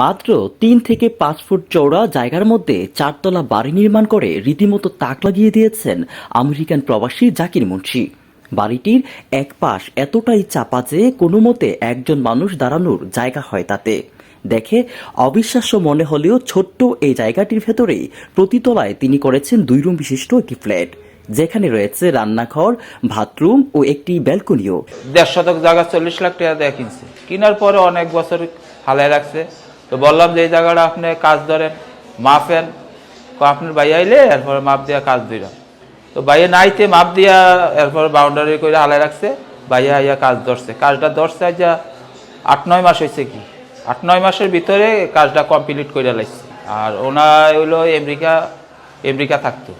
মাত্র তিন থেকে পাঁচ ফুট চওড়া জায়গার মধ্যে চারতলা বাড়ি নির্মাণ করে রীতিমতো তাক লাগিয়ে দিয়েছেন আমেরিকান প্রবাসী জাকির মুন্সি। বাড়িটির এক পাশ এতটাই চাপা যে কোনো মতে একজন মানুষ দাঁড়ানোর জায়গা হয় তাতে। দেখে অবিশ্বাস্য মনে হলেও ছোট্ট এই জায়গাটির ভেতরেই প্রতিতলায় তিনি করেছেন দুই রুম বিশিষ্ট একটি ফ্ল্যাট, যেখানে রয়েছে রান্নাঘর, বাথরুম ও একটি ব্যালকনিও। দেড় শতক জায়গা চল্লিশ লাখ টাকা দিয়ে কেনার পরে অনেক বছর হালায় রাখছে। তো বললাম যে, এই জায়গাটা আপনি কাজ ধরেন মাপেন তো আপনার ভাই আইলে এরপরে মাপ দিয়া কাজ দিলাম তো ভাইয়ে নাইতে মাপ দিয়া এরপর বাউন্ডারি করে হালায় রাখছে। বাইয়া আইয়া কাজ ধরছে। কাজটা ধরছে যা আট, নয় মাস হয়েছে কি? আট, নয় মাসের ভিতরে কাজটা কমপ্লিট করে লাগছে আর ওনা হইল আমেরিকা আমেরিকা থাকতো।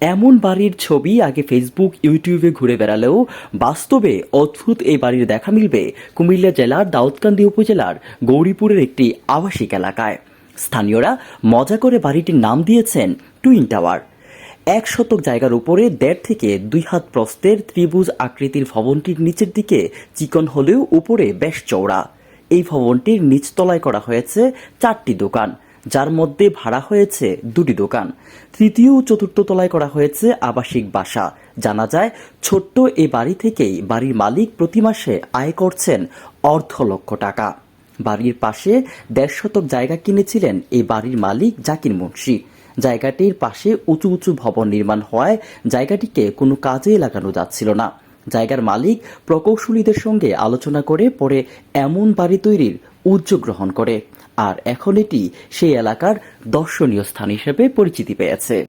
এমন বাড়ির ছবি আগে ফেসবুক ইউটিউবে ঘুরে বেড়ালেও বাস্তবে অদ্ভুত এই বাড়ির দেখা মিলবে কুমিল্লা জেলার দাউদকান্দি উপজেলার গৌরীপুরের একটি আবাসিক এলাকায়। স্থানীয়রা মজা করে বাড়িটির নাম দিয়েছেন টুইন টাওয়ার। এক শতক জায়গার উপরে দেড় থেকে দুই হাত প্রস্থের ত্রিভুজ আকৃতির ভবনটির নিচের দিকে চিকন হলেও উপরে বেশ চওড়া। এই ভবনটির নিচতলায় করা হয়েছে চারটি দোকান। যার মধ্যে ভাড়া হয়েছে দুটি দোকান। তৃতীয় ও চতুর্থ তলায় করা হয়েছে আবাসিক বাসা। জানা যায়, ছোট্ট এ বাড়ি থেকেই বাড়ির মালিক প্রতি মাসে আয় করছেন অর্ধ লক্ষ টাকা। বাড়ির পাশে দেড় শতক জায়গা কিনেছিলেন এই বাড়ির মালিক জাকির মুন্সি। জায়গাটির পাশে উঁচু উঁচু ভবন নির্মাণ হওয়ায় জায়গাটিকে কোনো কাজে লাগানো যাচ্ছিল না। জায়গার মালিক প্রকৌশলীদের সঙ্গে আলোচনা করে পরে এমন বাড়ি তৈরির উদ্যোগ গ্রহণ করে। আর এখন এটি সেই এলাকার দর্শনীয় স্থান হিসেবে পরিচিতি পেয়েছে।